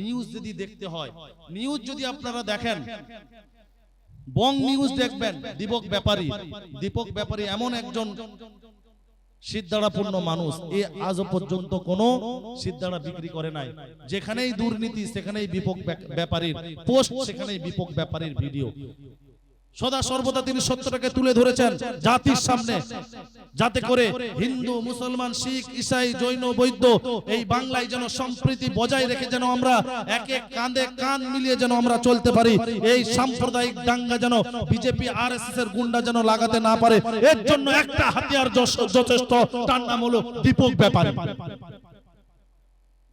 News যদি দেখতে হয় নিউজ যদি আপনারা দেখেন বং নিউজ দেখবেন দীপক ব্যাপারী দীপক ব্যাপারী এমন একজন সিদ্ধারাপূর্ণ মানুষ এ আজ পর্যন্ত কোন সিদ্ধারা বিক্রি করে নাই। যেখানেই দুর্নীতি সেখানেই বিপক ব্যাপারীর পোস্ট সেখানেই বিপক ব্যাপারীর ভিডিও। সদা সর্বদা তিনি সত্যটাকে তুলে ধরেছেন জাতির সামনে। যাতে করে হিন্দু, মুসলমান, শিখ, ইসাই, জৈন, বৈদ্য এই বাংলায় যেন সম্প্রীতি বজায় রেখে যেন আমরা একে কাঁধে কান মিলিয়ে যেন আমরা চলতে পারি। এই সাম্প্রদায়িক দাঙ্গা যেন বিজেপি আর এস এর গুন্ডা যেন লাগাতে না পারে, এর জন্য একটা হাতিয়ার যথেষ্ট। তার নাম হলো দীপক ব্যাপারী।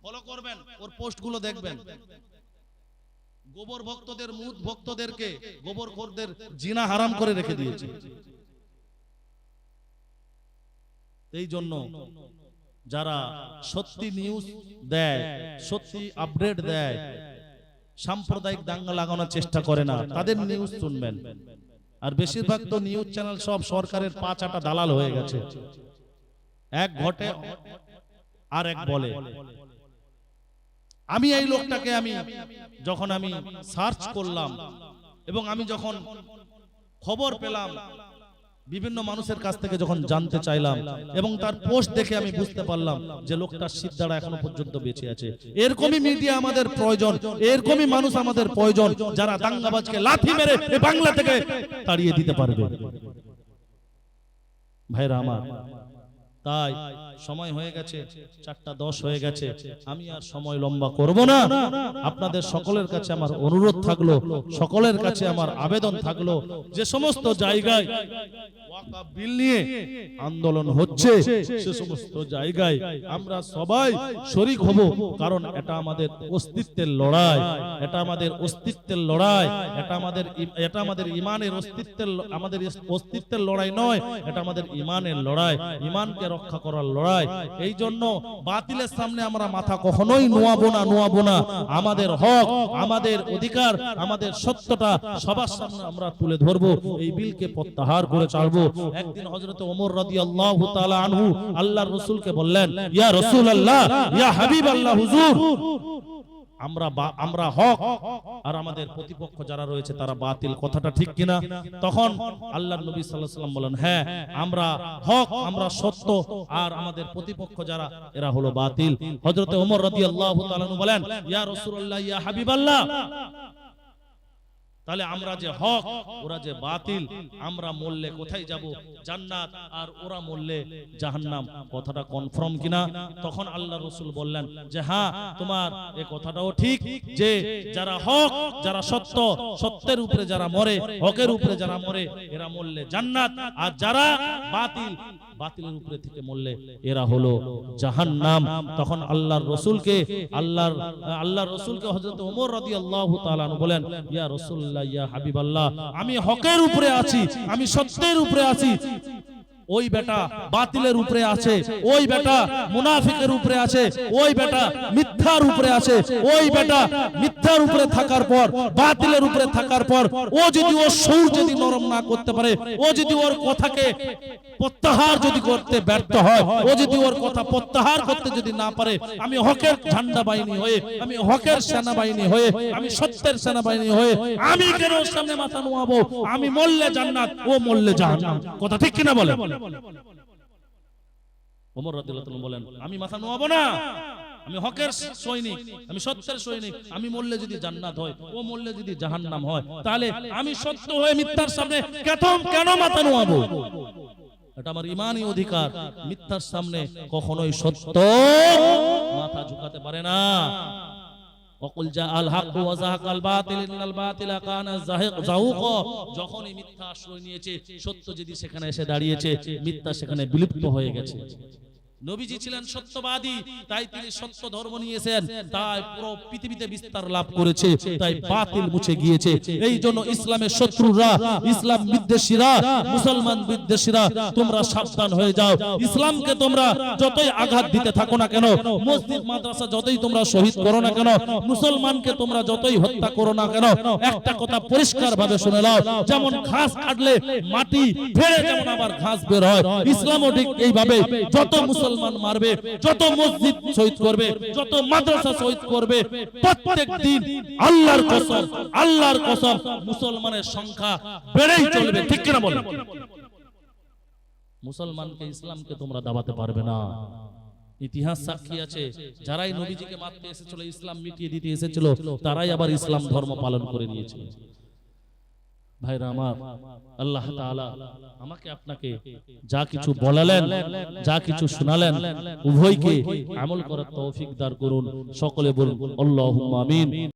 ফলো করবেন, ওর পোস্টগুলো দেখবেন। গোবর ভক্তদের, মুদ ভক্তদেরকে গোবর খোরদের জিনা হারাম করে রেখে দিয়েছে। এই জন্য যারা সত্যি নিউজ দেয়, সত্যি আপডেট দেয়, সাম্প্রদায়িক দাঙ্গা লাগানোর চেষ্টা করে না, তাদের নিউজ শুনবেন। আর বেশিরভাগ তো নিউজ চ্যানেল সব সরকারের পাঁচ আটা দালাল হয়ে গেছে। এক ঘটে আর এক বলে। আমি এই লোকটাকে আমি যখন আমি সার্চ করলাম এবং আমি যখন খবর পেলাম, বিভিন্ন মানুষের কাছ থেকে যখন জানতে চাইলাম এবং তার পোস্ট দেখে আমি বুঝতে পারলাম যে লোকটা সিদ্ধারা এখনও পর্যন্ত বেঁচে আছে। এরকমই মিডিয়া আমাদের প্রয়োজন, এরকমই মানুষ আমাদের প্রয়োজন যারা দাঙ্গাবাজকে লাথি মেরে বাংলা থেকে তাড়িয়ে দিতে পারবে। ভাইরা আমার তাই সময় হয়ে গেছে, চারটা দশ হয়ে গেছে, আমি আর সময় লম্বা করব না। আপনাদের সকলের কাছে আমার অনুরোধ থাকল, সকলের কাছে আমার আবেদন থাকল যে সমস্ত জায়গায় আন্দোলন হচ্ছে, সে সমস্ত জায়গায় আমরা সবাই শরিক হব, কারণ এটা আমাদের অস্তিত্বের লড়াই, এটা আমাদের অস্তিত্বের লড়াই, এটা আমাদের এটা আমাদের ইমানের অস্তিত্বের আমাদের অস্তিত্বের লড়াই নয়, এটা আমাদের ইমানের লড়াই। ইমানকে রক্ষা করার লড়াই। এই জন্য বাতিলের সামনে আমরা মাথা কখনোই নোয়াবো না নোয়াবো না। আমাদের হক, আমাদের অধিকার, আমাদের সত্যটা সবার সামনে আমরা তুলে ধরবো, এই বিলকে প্রত্যাহার করে চালবো। একদিন হযরত ওমর রাদিয়াল্লাহু আল্লাহ আনহু আল্লাহর রাসূলকে বললেন, ইয়া রাসূলুল্লাহ, ইয়া হাবিবাল্লাহ হুজুর। আমরা আমরা হক আর আমাদের প্রতিপক্ষ যারা রয়েছে তারা বাতিল। কথাটা ঠিক কিনা? তখন আল্লাহ নবী সাল্লাহ সাল্লাম বলেন হ্যাঁ আমরা হক, আমরা সত্য আর আমাদের প্রতিপক্ষ যারা, এরা হলো বাতিল। হজরত ওমর রতি আল্লাহ বলেন, ইয়া রসুল্লাহ ইয়া হাবিবাল্লাহ। তাহলে আমরা যে হক ওরা যে বাতিল আমরা মরলে কোথায় যাব? জান্নাত আর ওরা মরলে জাহান্নাম। কথাটা কনফার্ম কিনা? তখন আল্লাহ রসুল বললেন যে হ্যাঁ তোমার এ কথাটাও ঠিক যে যারা হক যারা সত্য সত্যের উপরে যারা মরে হকের উপরে যারা মরে এরা মরলে জান্নাত। আর যারা বাতিল বাতিলের উপরে থেকে মরলে এরা হলো জাহান নাম তখন আল্লাহর রসুলকে, আল্লাহর আল্লাহর রসুলকে হজরত ওমর রাদিয়াল্লাহু আল্লাহ তালান বলেন, ইয়া রসুল্লাহ ইয়া হাবিব আল্লাহ আমি হকের উপরে আছি, আমি সত্যের উপরে আছি। ওই বেটা বাতিলের উপরে আছে ওই বেটা মুনাফিকের উপরে আছে ওই বেটা মিথ্যার উপরে আছে। ওই বেটা মিথ্যার উপরে থাকার পর বাতিলের উপরে থাকার পর ও যদি ওর সৌর যদি নরম না করতে পারে ও যদি ওর কথাকে প্রত্যাহার যদি করতে ব্যর্থ হয় ও যদি ওর কথা প্রত্যাহার করতে যদি না পারে আমি হকের ঝান্ডা বাহিনী হয়ে আমি হকের সেনাবাহিনী হয়ে আমি সত্যের সেনাবাহিনী হয়ে আমি কেন সামনে মাথা নোয়াবো? আমি মরলে জান্নাত ও মরলে জাহান্নাম। কথা ঠিক কিনা বলে বলেন, আমি মাথা হকের সৈনিক, আমি সৈনিক। আমি যদি জান্নাত ও যদি জাহান্নাম হয়, তাহলে আমি হয়ে মিথ্যার সামনে কেন মাথা নোয়াবো? এটা আমার ইমানই অধিকার। মিথ্যার সামনে কখনোই সত্য মাথা ঝুঁকাতে পারে না। যাহুক যখনই মিথ্যা আশ্রয় নিয়েছে সত্য যদি সেখানে এসে দাঁড়িয়েছে, মিথ্যা সেখানে বিলুপ্ত হয়ে গেছে। নবীজি ছিলেন সত্যবাদী, তাই তিনি সত্য ধর্ম নিয়েছেন, তাই পুরো পৃথিবীতে বিস্তার লাভ করেছে, তাই বাতিল মুছে গিয়েছে। এই জন্য ইসলামের শত্রুরা, ইসলাম বিদ্বেষীরা, মুসলমান বিদ্বেষীরা, তোমরা সাবধান হয়ে যাও। ইসলামকে তোমরা যতই আঘাত দিতে থাকো না কেন, মসজিদ, মাদ্রাসা যতই তোমরা শহীদ করো না কেন, মুসলমানকে তোমরা যতই হত্যা করো না কেন, একটা কথা পরিষ্কার ভাবে শুনে নাও, যেমন ঘাস কাটলে মাটি ফেরে যেমন আবার ঘাস বের হয়, ইসলামও ঠিক এইভাবে, যত মুসলমান মুসলমান মারবে, যত মসজিদ শহীদ করবে, যত মাদ্রাসা শহীদ করবে, প্রত্যেক দিন আল্লাহর কসম আল্লাহর কসম মুসলমানের সংখ্যা বেড়েই চলবে, ঠিক কিনা বলেন? মুসলমানকে ইসলামকে তোমরা দাবাতে পারবে না। ইতিহাস সাক্ষী আছে, যারাই নবীজিকে মারতে এসেছিল, ইসলাম মিটিয়ে দিতে এসেছিল, তারাই আবার ইসলাম ধর্ম পালন করে নিয়েছিল ভাইরা আমার আল্লাহ তাআলা আমাকে আপনাকে যা কিছু বলালেন যা কিছু শোনালেন উভয়কে আমল করার তৌফিক দার করুন। সকলে বলুন আল্লাহুম্মা আমিন।